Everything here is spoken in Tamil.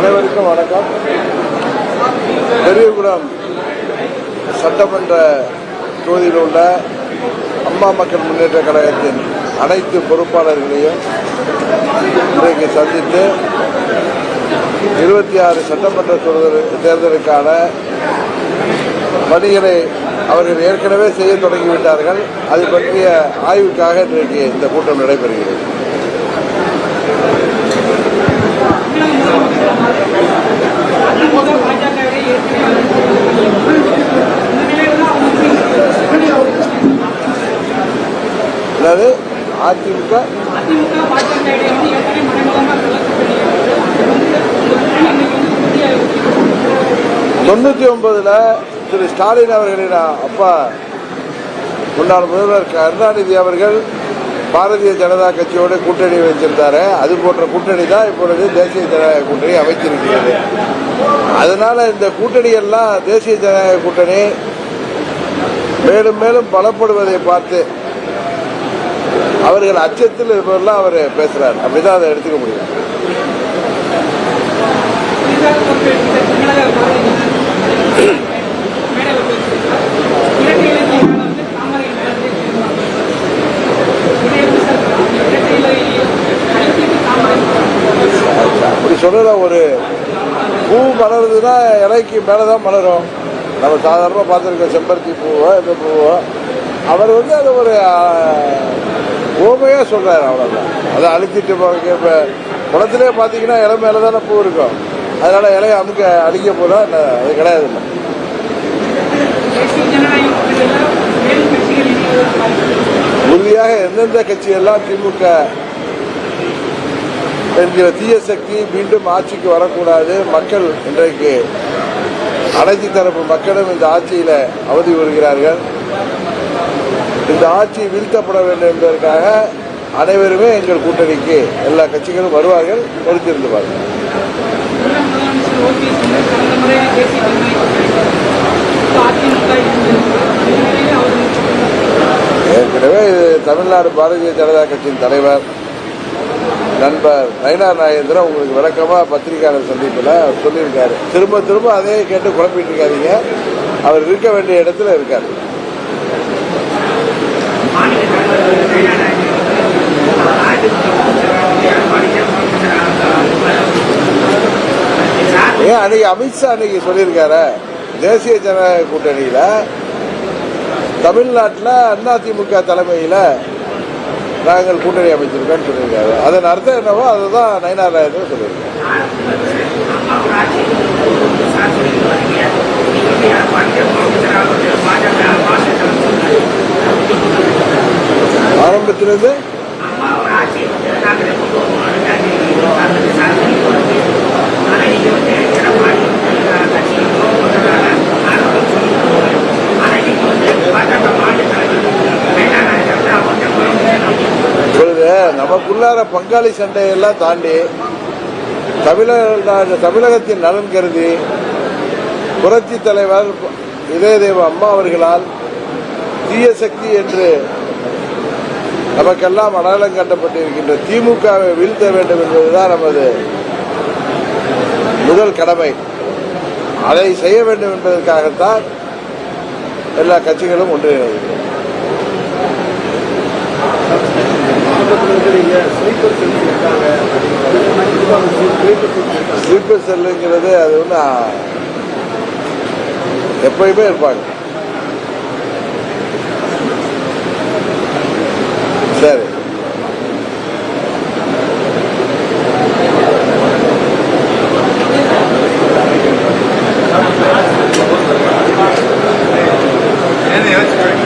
அனைவருக்கும் வணக்கம். பெரியகுளம் சட்டமன்ற தொகுதியில் உள்ள அம்மா மக்கள் முன்னேற்ற கழகத்தின் அனைத்து பொறுப்பாளர்களையும் இன்றைக்கு சந்தித்து இருபத்தி ஆறு சட்டமன்ற தேர்தலுக்கான பணிகளை அவர்கள் ஏற்கனவே செய்ய தொடங்கிவிட்டார்கள் அது பற்றிய ஆய்வுக்காக இன்றைக்கு இந்த கூட்டம் நடைபெறுகிறது அதிமுக பாஜகவை ஏற்கனவே இந்த நிலையில் தான் அவங்க அதாவது அதிமுக அதிமுக தொண்ணூத்தி ஒன்பதுல திரு ஸ்டாலின் அவர்களின் அப்பா முன்னாள் முதல்வர் கருணாநிதி அவர்கள் பாரதிய ஜனதா கட்சியோடு கூட்டணி வைத்திருந்தாரு அது போன்ற கூட்டணி தான் இப்பொழுது தேசிய ஜனநாயக கூட்டணி அமைத்திருக்கிறது. அதனால இந்த கூட்டணி எல்லாம் தேசிய ஜனநாயக கூட்டணி மேலும் மேலும் பலப்படுவதை பார்த்து அவர்கள் அச்சத்தில் இருப்பதெல்லாம் அவர் பேசுறார். அப்படிதான் அதை எடுத்துக்க முடியும். அப்படி சொல்கிற ஒரு பூ மலருதுன்னா இலைக்கு மேலே தான் மலரும். நம்ம சாதாரணமாக பார்த்துருக்க செம்பருத்தி பூவோ இந்த பூவோ. அவர் வந்து அதை ஒரு ஓமையாக சொல்கிறார் அவ்வளோதான் அதை அழிச்சிட்டு போக இப்போ குளத்திலே பார்த்தீங்கன்னா இலை மேலே தானே பூ இருக்கும். அதனால் இலையை அமுக்க அழிக்க போதா அது கிடையாது. இல்லை உறுதியாக எந்தெந்த கட்சியெல்லாம் திமுக என்கிற தீய சக்தி மீண்டும் ஆட்சிக்கு வரக்கூடாது மக்கள் இன்றைக்கு அனைத்து தரப்பு மக்களும் இந்த ஆட்சியில் அவதி வருகிறார்கள் இந்த ஆட்சி வீழ்த்தப்பட வேண்டும் என்பதற்காக அனைவருமே எங்கள் கூட்டணிக்கு எல்லா கட்சிகளும் வருவார்கள் பொறுத்திருந்துவார்கள் ஏற்கனவே இது தமிழ்நாடு பாரதிய ஜனதா கட்சியின் தலைவர் நண்பர் நயனார் நாகேந்திரன் உங்களுக்கு விளக்கமா பத்திரிகையாளர் சந்திப்பில் சொல்லியிருக்காரு. திரும்ப திரும்ப அதே கேட்டு குழப்பிட்டு இருக்காதீங்க. அவர் இருக்க வேண்டிய இடத்துல இருக்கார். ஏன் அன்னைக்கு அமித்ஷா அன்னைக்கு சொல்லியிருக்காரு? தேசிய ஜனநாயக கூட்டணியில தமிழ்நாட்டில் அதிமுக தலைமையில் நாங்கள் கூட்டணி அமைச்சிருக்கோம்னு சொல்லியிருக்காரு. அதன் அர்த்தம் என்னவோ அதுதான் நயனாராயணன் நாயகர் சொல்லியிருக்காரு. ஆரம்பத்திலிருந்து நமக்குள்ளார பங்காளி சண்டையெல்லாம் தாண்டி தமிழக தமிழகத்தின் நலன் கருதி புரட்சி தலைவர் இதயதேவ அம்மா அவர்களால் தீய சக்தி என்று நமக்கெல்லாம் அடையாளம் கட்டப்பட்டிருக்கின்ற திமுகவை வீழ்த்த வேண்டும் என்பதுதான் நமது முதல் கடமை. அதை செய்ய வேண்டும் என்பதற்காகத்தான் எல்லா கட்சிகளும் ஒன்றிணைகிறது ஸ்லீப்பர் செல்லுங்கிறது அது ஒன்று எப்பயுமே இருப்பாங்க. சரி Yeah, that's great.